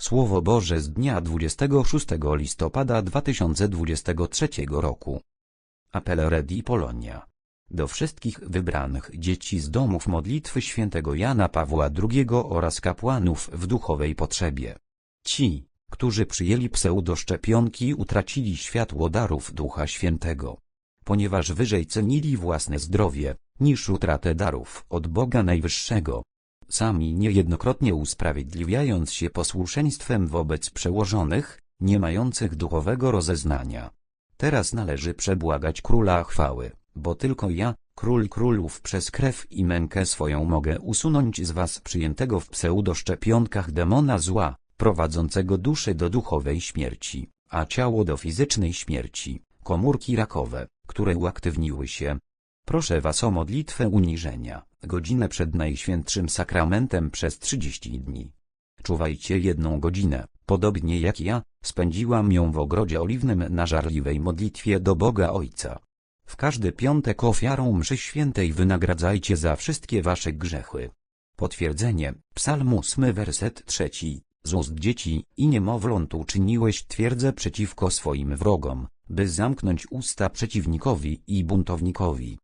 Słowo Boże z dnia 26 listopada 2023 roku. Apel Redi Polonia. Do wszystkich wybranych dzieci z domów modlitwy świętego Jana Pawła II oraz kapłanów w duchowej potrzebie. Ci, którzy przyjęli pseudoszczepionki utracili światło darów Ducha Świętego. Ponieważ wyżej cenili własne zdrowie, niż utratę darów od Boga Najwyższego. Sami niejednokrotnie usprawiedliwiając się posłuszeństwem wobec przełożonych, nie mających duchowego rozeznania. Teraz należy przebłagać Króla Chwały, bo tylko ja, Król Królów przez krew i mękę swoją mogę usunąć z was przyjętego w pseudoszczepionkach demona zła, prowadzącego duszę do duchowej śmierci, a ciało do fizycznej śmierci, komórki rakowe, które uaktywniły się. Proszę was o modlitwę uniżenia, godzinę przed Najświętszym Sakramentem przez 30 dni. Czuwajcie jedną godzinę, podobnie jak ja, spędziłam ją w ogrodzie oliwnym na żarliwej modlitwie do Boga Ojca. W każdy piątek ofiarą mszy świętej wynagradzajcie za wszystkie wasze grzechy. Potwierdzenie, Psalm 8 werset trzeci. Z ust dzieci i niemowląt uczyniłeś twierdzę przeciwko swoim wrogom, by zamknąć usta przeciwnikowi i buntownikowi.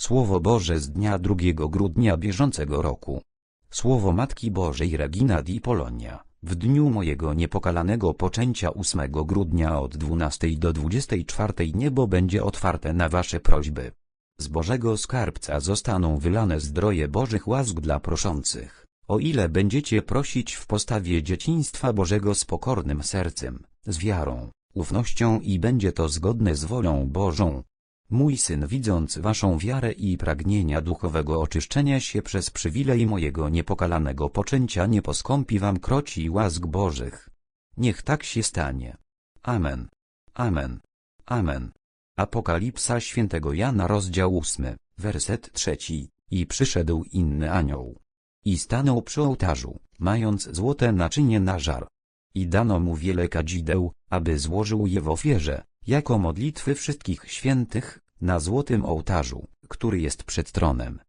Słowo Boże z dnia 2 grudnia bieżącego roku. Słowo Matki Bożej Regina di Polonia. W dniu mojego niepokalanego poczęcia 8 grudnia od 12 do 24 niebo będzie otwarte na wasze prośby. Z Bożego Skarbca zostaną wylane zdroje Bożych łask dla proszących, o ile będziecie prosić w postawie dzieciństwa Bożego z pokornym sercem, z wiarą, ufnością i będzie to zgodne z wolą Bożą. Mój syn widząc waszą wiarę i pragnienia duchowego oczyszczenia się przez przywilej mojego niepokalanego poczęcia nie poskąpi wam kroci łask Bożych. Niech tak się stanie. Amen. Amen. Amen. Apokalipsa świętego Jana rozdział 8, werset trzeci. I przyszedł inny anioł. I stanął przy ołtarzu, mając złote naczynie na żar. I dano mu wiele kadzideł, aby złożył je w ofierze, jako modlitwy wszystkich świętych, na złotym ołtarzu, który jest przed tronem.